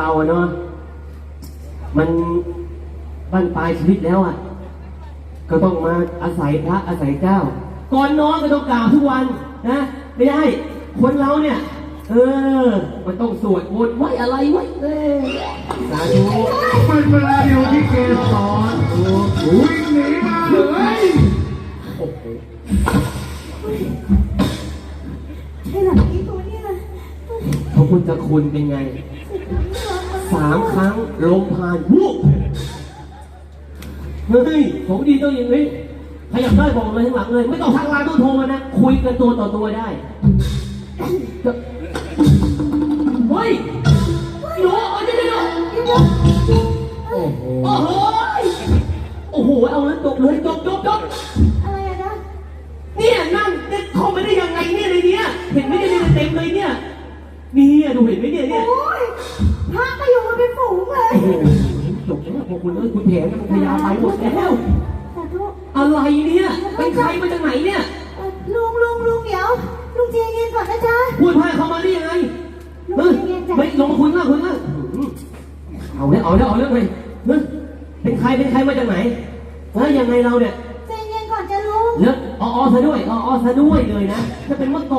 เราอะเนาะมันบั้นปลายชีวิตแล้วอะ ก็ต้องมาอาศัยพระอาศัยเจ้า ก่อนนอนก็ต้องกราบทุกวันนะ ไม่ได้ คนเราเนี่ย เออ มันต้องสวดมนต์ไว้อะไรไว้เออสาธุเป็นเวลาเดียวที่เกสรวิ่งหนีมาเลยโอ้โหใช่หลังนี้ตัวเนี่ยพระพุทธคุณเป็นไง สามครั้งลมผ่านวุบเฮ้ยของดีต้องอย่างนี้ขยับได้บอกเลยข้างหลังเลย ไม่ต้องทางไลน์ต้องโทรมานะ คุยกันตัวต่อตัวได้จะเฮ้ยหนูเอาเดี๋ยวเดี๋ยวเดี๋ยวโอ้โหโอ้โหโอ้โหเอาแล้วจบเลยจบจบจบอะไรอะนะเนี่ยนั่งเนี่ยเข้าไปได้ยังไงเนี่ยในเนี้ยเห็นไหมเนี่ยเต็มเลยเนี่ยเนี่ยดูเห็นไหมเนี่ยเนี่ยโอ้ย จบแล้วพวกคุณเอ้ยคุณแผนกับพยาไปหมดแล้วสาธุอะไรเนี่ยเป็นใครมาจากไหนเนี่ยเอ่อลุงลุงลุงเดี๋ยว ลุงใจเย็นก่อนนะจ๊ะ พูดพาเข้ามาได้ยังไงเฮ้ยไม่ลงมาคุยมากคุยมากเอาแล้วเอาแล้วเอาแล้วไงเฮ้ยเป็นใครเป็นใครมาจากไหนเฮ้ยยังไงเราเนี่ยใจเย็นก่อนจะลุงแล้วอ๋ออ๋อซะด้วยอ๋ออ๋อซะด้วยเลยนะถ้าเป็นเมื่อก่อน